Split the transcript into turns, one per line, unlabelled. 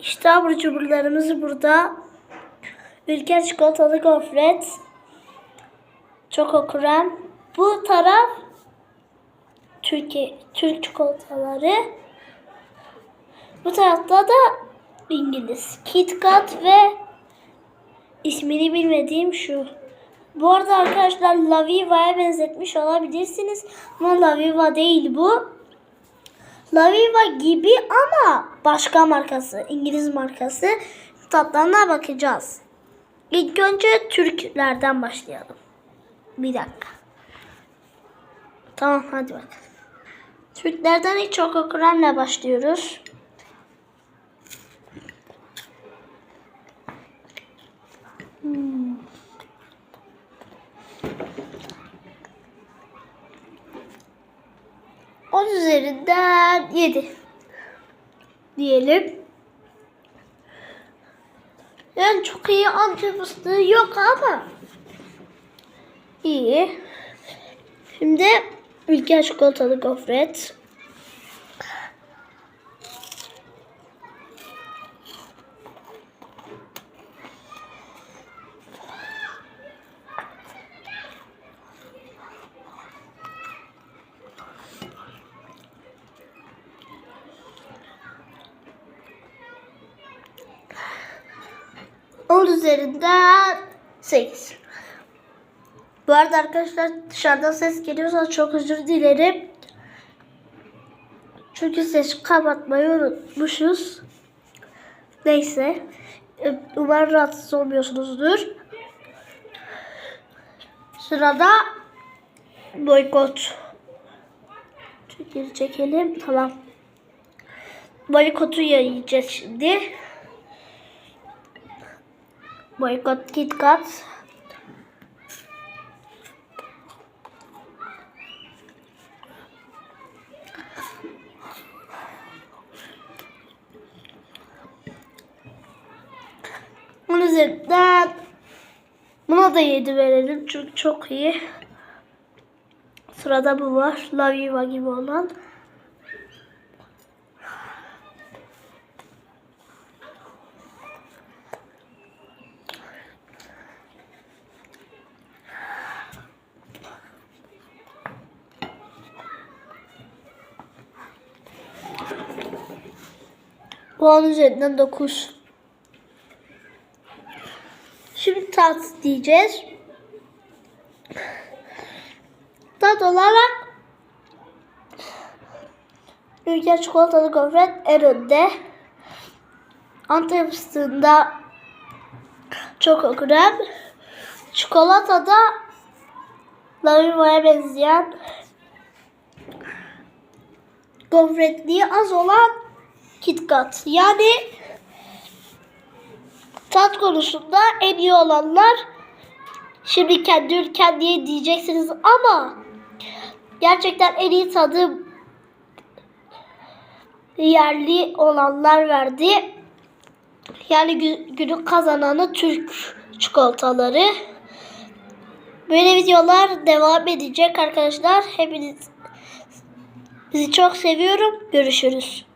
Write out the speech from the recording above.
İşte abur cuburlarımız burada. Ülker çikolatalı gofret. Çoko krem. Bu taraf Türkiye Türk çikolataları. Bu tarafta da İngiliz. Kit Kat ve ismini bilmediğim şu. Bu arada arkadaşlar Laviva'ya benzetmiş olabilirsiniz. Ama Laviva değil bu. Laviva gibi ama başka markası. İngiliz markası. Tatlarına bakacağız. İlk önce Türklerden başlayalım. Bir dakika. Tamam hadi bakalım. Türklerden ilk çoko kremle başlıyoruz. 10 üzerinden 7 diyelim. Yani çok iyi antep fıstığı yok ama iyi. Şimdi ülke çikolatalı gofret. On üzerinden 8. Bu arada arkadaşlar dışarıdan ses geliyorsa çok özür dilerim. Çünkü ses kapatmayı unutmuşuz. Neyse. Umarım rahatsız olmuyorsunuzdur. Sırada boykot. Çekil çekelim. Tamam. Boykotu yiyeceğiz şimdi. Boykot Kit Kat. Onun üzerinden buna da 7 verelim çünkü çok iyi. Sırada bu var. La Viva gibi olan. Puan üzerinden 9. Şimdi tat diyeceğiz. Tat olarak Ülker çikolatalı gofret en önde. Antep fıstığında çok krem. Çikolatada Laviva'ya benzeyen gofretliği az olan Kit Kat. Yani tat konusunda en iyi olanlar şimdi kendi ülken diye diyeceksiniz ama gerçekten en iyi tadı yerli olanlar verdi. Yani gü- günün kazananı Türk çikolataları. Böyle videolar devam edecek arkadaşlar. Hepiniz sizi çok seviyorum. Görüşürüz.